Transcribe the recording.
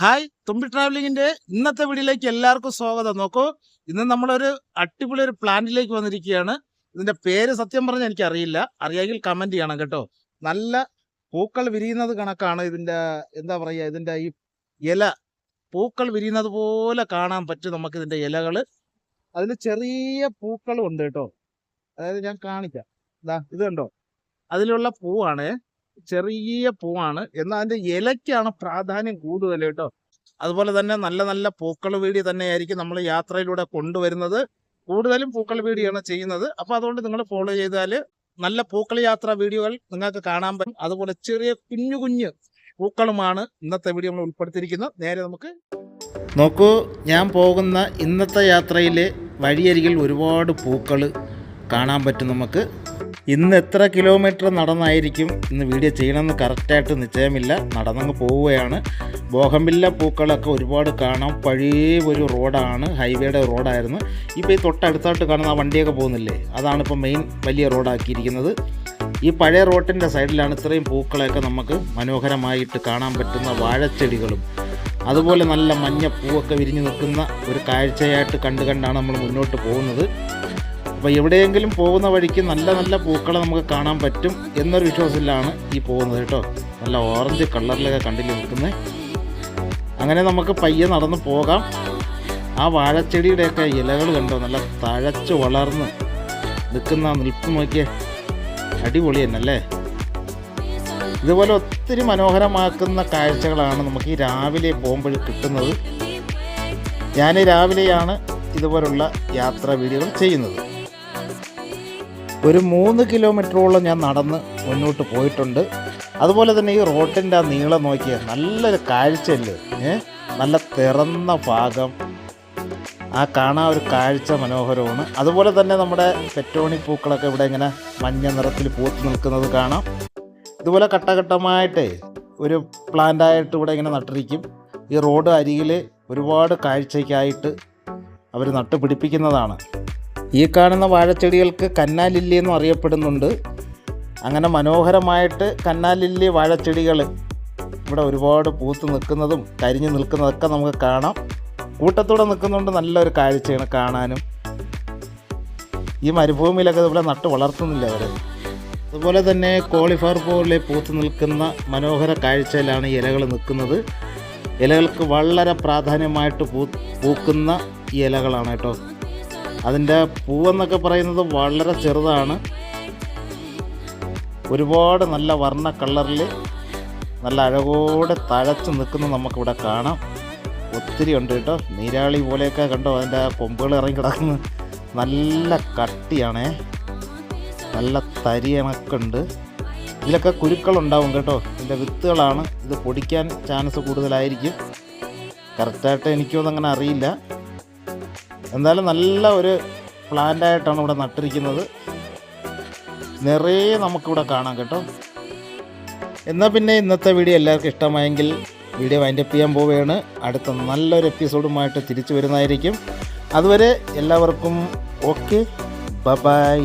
Hi തുമ്പി ട്രാവലിങ്ങിന്റെ ഇന്നത്തെ വീഡിയോയിലേക്ക് എല്ലാവർക്കും സ്വാഗതം. നോക്കൂ ഇന്ന് നമ്മളൊരു അടിപൊളി ഒരു പ്ലാന്റിലേക്ക് വന്നിരിക്കുകയാണ്. ഇതിന്റെ പേര് സത്യം പറഞ്ഞാൽ എനിക്ക് അറിയില്ല അറിയാമെങ്കിൽ കമന്റ് ചെയ്യണം കേട്ടോ. നല്ല പൂക്കൾ വിരിയുന്നത് കണക്കാണ് ഇതിന്റെ എന്താ പറയുക ഇതിന്റെ ഈ ഇല. പൂക്കൾ വിരിയുന്നത് പോലെ കാണാൻ പറ്റും നമുക്ക് ഇതിന്റെ ഇലകൾ അതിൽ ചെറിയ പൂക്കളും ഉണ്ട് കേട്ടോ. അതായത് ഞാൻ കാണിക്കാം. ഇതാ ഇത് കണ്ടോ? അതിലുള്ള പൂവാണ് ചെറിയ പൂവാണ്. എന്നാൽ അതിന്റെ ഇലയ്ക്കാണ് പ്രാധാന്യം കൂടുതൽ കേട്ടോ. അതുപോലെ തന്നെ നല്ല നല്ല പൂക്കൾ വീടി തന്നെയായിരിക്കും നമ്മൾ യാത്രയിലൂടെ കൊണ്ടുവരുന്നത്. കൂടുതലും പൂക്കൾ വീടിയാണ് ചെയ്യുന്നത്. അപ്പോൾ അതുകൊണ്ട് നിങ്ങൾ ഫോളോ ചെയ്താൽ നല്ല പൂക്കൾ യാത്ര വീഡിയോകൾ നിങ്ങൾക്ക് കാണാൻ പറ്റും. അതുപോലെ ചെറിയ കുഞ്ഞു കുഞ്ഞു പൂക്കളുമാണ് ഇന്നത്തെ വീഡിയോ നമ്മൾ ഉൾപ്പെടുത്തിയിരിക്കുന്നത്. നേരെ നമുക്ക് നോക്കൂ ഞാൻ പോകുന്ന ഇന്നത്തെ യാത്രയിലെ വഴിയരികിൽ ഒരുപാട് പൂക്കൾ കാണാൻ പറ്റും നമുക്ക്. ഇന്ന് എത്ര കിലോമീറ്റർ നടന്നായിരിക്കും ഇന്ന് വീഡിയോ ചെയ്യണമെന്ന് കറക്റ്റായിട്ട് നിശ്ചയമില്ല. നടന്നങ്ങ് പോവുകയാണ്. ബോഹമ്പില്ല പൂക്കളൊക്കെ ഒരുപാട് കാണാം. പഴയ ഒരു റോഡാണ് ഹൈവേയുടെ റോഡായിരുന്നു. ഇപ്പോൾ ഈ തൊട്ടടുത്തായിട്ട് കാണുന്ന ആ വണ്ടിയൊക്കെ പോകുന്നില്ലേ? അതാണ് ഇപ്പോൾ മെയിൻ വലിയ റോഡാക്കിയിരിക്കുന്നത്. ഈ പഴയ റോഡിന്റെ സൈഡിലാണ് ഇത്രയും പൂക്കളെയൊക്കെ നമുക്ക് മനോഹരമായിട്ട് കാണാൻ പറ്റുന്ന വാഴച്ചെടികളും. അതുപോലെ നല്ല മഞ്ഞ പൂവൊക്കെ വിരിഞ്ഞു നിൽക്കുന്ന ഒരു കാഴ്ചയായിട്ട് കണ്ടു കണ്ടാണ് നമ്മൾ മുന്നോട്ട് പോകുന്നത്. അപ്പോൾ എവിടെയെങ്കിലും പോകുന്ന വഴിക്ക് നല്ല നല്ല പൂക്കളെ നമുക്ക് കാണാൻ പറ്റും എന്നൊരു വിശ്വാസത്തിലാണ് ഈ പോകുന്നത് കേട്ടോ. നല്ല ഓറഞ്ച് കളറിലൊക്കെ കണ്ടില്ല നിൽക്കുന്നത് അങ്ങനെ നമുക്ക് പയ്യെ നടന്ന് പോകാം. ആ വാഴച്ചെടിയുടെയൊക്കെ ഇലകൾ കണ്ടോ? നല്ല തഴച്ച് വളർന്ന് നിൽക്കുന്ന നിൽപ്പ് നോക്കിയേ. അടിപൊളി തന്നെ അല്ലേ ഇതുപോലെ ഒത്തിരി മനോഹരമാക്കുന്ന കാഴ്ചകളാണ് നമുക്ക് ഈ രാവിലെ പോകുമ്പോൾ കിട്ടുന്നത്. ഞാൻ രാവിലെയാണ് ഇതുപോലുള്ള യാത്രാ വീഡിയോകൾ ചെയ്യുന്നത്. ഒരു മൂന്ന് കിലോമീറ്ററോളം ഞാൻ നടന്ന് മുന്നോട്ട് പോയിട്ടുണ്ട്. അതുപോലെ തന്നെ ഈ റോട്ടിന്റെ ആ നീളം നോക്കിയാൽ നല്ലൊരു കാഴ്ചയല്ലേ നല്ല തിറന്ന ഭാഗം. ആ കാണാൻ ഒരു കാഴ്ച മനോഹരമാണ്. അതുപോലെ തന്നെ നമ്മുടെ പെറ്റോണി പൂക്കളൊക്കെ ഇവിടെ ഇങ്ങനെ മഞ്ഞ നിറത്തിൽ പൂത്ത് നിൽക്കുന്നത് കാണാം. ഇതുപോലെ ഘട്ടഘട്ടമായിട്ട് ഒരു പ്ലാന്റായിട്ട് ഇവിടെ ഇങ്ങനെ നട്ടിരിക്കും. ഈ റോഡ് അരികിൽ ഒരുപാട് കാഴ്ചയ്ക്കായിട്ട് അവർ നട്ടുപിടിപ്പിക്കുന്നതാണ്. ഈ കാണുന്ന വാഴച്ചെടികൾക്ക് കന്നാലില്ലി എന്നും അറിയപ്പെടുന്നുണ്ട്. അങ്ങനെ മനോഹരമായിട്ട് കന്നാലില്ലി വാഴച്ചെടികൾ ഇവിടെ ഒരുപാട് പൂത്ത് നിൽക്കുന്നതും കരിഞ്ഞു നിൽക്കുന്നതൊക്കെ നമുക്ക് കാണാം. കൂട്ടത്തോടെ നിൽക്കുന്നുണ്ട് നല്ലൊരു കാഴ്ചയാണ് കാണാനും. ഈ മരുഭൂമിയിലൊക്കെ ഇവിടെ നട്ട് വളർത്തുന്നില്ല അവർ അതുപോലെ തന്നെ കോളിഫർ പോലെ പൂത്ത് നിൽക്കുന്ന മനോഹര കാഴ്ചയിലാണ് ഇലകൾ നിൽക്കുന്നത്. ഇലകൾക്ക് വളരെ പ്രാധാന്യമായിട്ട് പൂ പൂക്കുന്ന ഈ ഇലകളാണ് കേട്ടോ. അതിന്റെ പൂവെന്നൊക്കെ പറയുന്നത് വളരെ ചെറുതാണ്. ഒരുപാട് നല്ല വർണ കളറിൽ നല്ല അഴകോടെ തഴച്ച് നിൽക്കുന്നത് നമുക്കിവിടെ കാണാം. ഒത്തിരി ഉണ്ട് കേട്ടോ. നീരാളി പോലെയൊക്കെ കണ്ടോ? അതിന്റെ കൊമ്പുകൾ ഇറങ്ങി കിടക്കുന്നത് നല്ല കട്ടിയാണേ. നല്ല തരിയണക്കുണ്ട് ഇതിലൊക്കെ കുരുക്കളുണ്ടാവും കേട്ടോ. ഇതിന്റെ വിത്തുകളാണ്. ഇത് പൊടിക്കാൻ ചാൻസ് കൂടുതലായിരിക്കും. കറക്റ്റായിട്ട് എനിക്കൊന്നും അങ്ങനെ അറിയില്ല. എന്തായാലും നല്ല ഒരു പ്ലാന്റായിട്ടാണ് ഇവിടെ നട്ടിരിക്കുന്നത്. നിറയെ നമുക്കിവിടെ കാണാം കേട്ടോ. എന്നാൽ പിന്നെ ഇന്നത്തെ വീഡിയോ എല്ലാവർക്കും ഇഷ്ടമായെങ്കിൽ വീഡിയോ വൈൻഡപ്പ് ചെയ്യാൻ പോവുകയാണ്. അടുത്ത നല്ലൊരു എപ്പിസോഡുമായിട്ട് തിരിച്ചു വരുന്നതായിരിക്കും. അതുവരെ എല്ലാവർക്കും ഓക്കെ ബ ബൈ